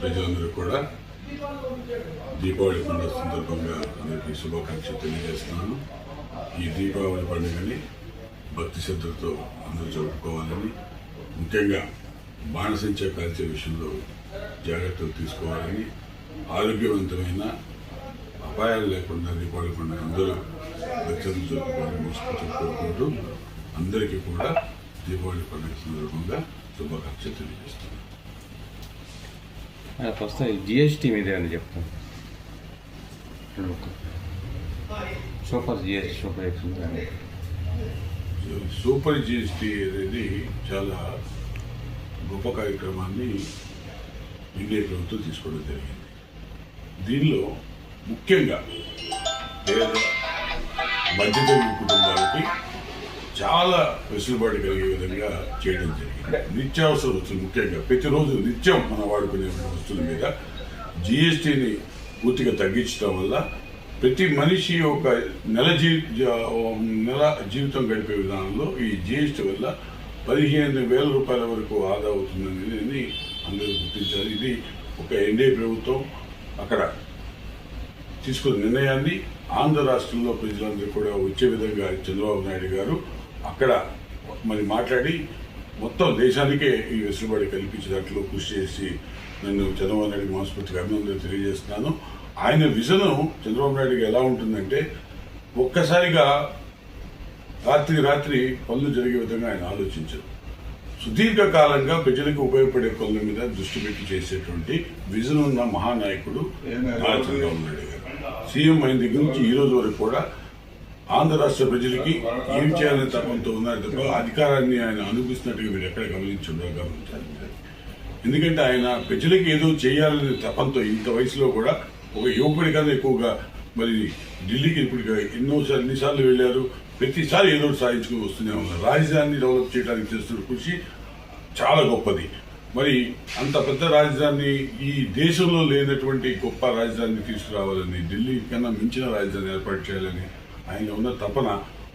ప్రజలందరూ కూడా దీపావళి పండుగ సందర్భంగా అందరికీ శుభాకాంక్షలు తెలియజేస్తున్నాను. ఈ దీపావళి పండుగని భక్తి శ్రద్ధలతో అందరూ జరుపుకోవాలని ముఖ్యంగా బాణసంచ కాల్చే విషయంలో జాగ్రత్తలు తీసుకోవాలని ఆరోగ్యవంతమైన అపాయాలు లేకుండా దీపావళి పండుగ అందరూ భక్తులు జరుపుకోవాలని మనస్ఫూర్తి కోరుకుంటూ అందరికీ కూడా దీపావళి పండుగ సందర్భంగా శుభాకాంక్షలు తెలియజేస్తున్నాను. ఫస్ట్ జిఎస్టీ మీద ఏమైనా చెప్తాను super GST super X super GST అనేది చాలా గొప్ప కార్యక్రమాన్ని ఇండియా ప్రభుత్వం తీసుకోవడం జరిగింది. దీనిలో ముఖ్యంగా పేద మధ్యతరగతి కుటుంబాలకి చాలా వెసులుబాటు కలిగే విధంగా చేయడం జరిగింది. నిత్యావసర వస్తువులు ముఖ్యంగా ప్రతిరోజు నిత్యం మనం వాడుకునే వస్తువుల మీద జిఎస్టీని పూర్తిగా తగ్గించడం వల్ల ప్రతి మనిషి ఒక నెల జీ నెల జీవితం గడిపే విధానంలో ఈ జిఎస్టీ వల్ల పదిహేను వేల రూపాయల వరకు ఆదా అవుతుందని అందరూ గుర్తించారు. ఇది ఒక ఎన్డీఏ ప్రభుత్వం అక్కడ తీసుకున్న నిర్ణయాన్ని ఆంధ్ర రాష్ట్రంలో ప్రజలందరూ కూడా వచ్చే విధంగా చంద్రబాబు నాయుడు గారు అక్కడ మరి మాట్లాడి మొత్తం దేశానికే ఈ వెసులుబాటు కల్పించినట్లు కృషి చేసి నన్ను చంద్రబాబు నాయుడు మనస్ఫూర్తిగా అభినందనలు తెలియజేస్తున్నాను. ఆయన విజను చంద్రబాబు నాయుడుకి ఎలా ఉంటుందంటే ఒక్కసారిగా రాత్రి రాత్రి పనులు జరిగే విధంగా ఆయన ఆలోచించారు. సుదీర్ఘకాలంగా ప్రజలకు ఉపయోగపడే పనుల మీద దృష్టి పెట్టి చేసేటువంటి విజన్ ఉన్న మహానాయకుడు చంద్రబాబు నాయుడు గారు. సీఎం అయిన దగ్గర నుంచి ఈ రోజు వరకు కూడా ఆంధ్ర రాష్ట్ర ప్రజలకి ఏం చేయాలనే తప్పంతో ఉన్నారు తప్ప అధికారాన్ని ఆయన అనుభవిస్తున్నట్టుగా మీరు ఎక్కడ గమనించడం గమనించాలి ఎందుకంటే ఆయన ప్రజలకి ఏదో చేయాలనే తపంతో ఇంత వయసులో కూడా ఒక యువకుడి కన్నా ఎక్కువగా మరి ఢిల్లీకి ఇప్పుడు ఎన్నోసార్లు ఎన్నిసార్లు వెళ్ళారు ప్రతిసారి ఏదో సాధించుకుని వస్తూనే ఉన్నారు. రాజధానిని డెవలప్ చేయడానికి చేస్తున్న కృషి చాలా గొప్పది. మరి అంత పెద్ద రాజధాని ఈ దేశంలో లేనటువంటి గొప్ప రాజధానిని తీసుకురావాలని ఢిల్లీ కన్నా మించిన రాజధాని ఏర్పాటు చేయాలని ఆయన ఉన్న తపన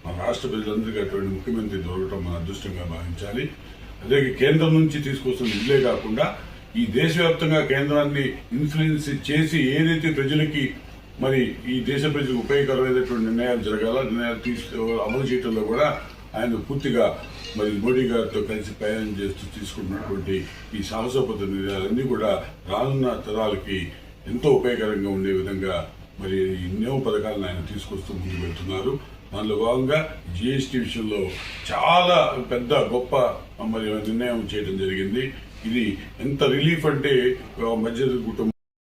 మన రాష్ట్ర ప్రజలందరికీ అటువంటి ముఖ్యమంత్రి దొరకటం మన అదృష్టంగా భావించాలి. అదే కేంద్రం నుంచి తీసుకొస్తున్న ఇల్లే కాకుండా ఈ దేశవ్యాప్తంగా కేంద్రాన్ని ఇన్ఫ్లుయెన్స్ చేసి ఏదైతే ప్రజలకి మరి ఈ దేశ ప్రజలకు ఉపయోగకరమైనటువంటి నిర్ణయాలు జరగాల నిర్ణయాలు తీసు అమలు చేయడంలో కూడా ఆయన పూర్తిగా మరి మోడీ గారితో కలిసి ప్రయాణం చేస్తూ తీసుకున్నటువంటి ఈ సాహసోపత నిర్ణయాలన్నీ కూడా రానున్న తరాలకి ఎంతో ఉపయోగకరంగా ఉండే విధంగా మరి ఎన్నో పథకాలను ఆయన తీసుకొస్తూ ముందు పెడుతున్నారు దానిలో భాగంగా జిఎస్టీ విషయంలో చాలా పెద్ద గొప్ప మరి నిర్ణయం చేయడం జరిగింది. ఇది ఎంత రిలీఫ్ అంటే మధ్య కుటుంబం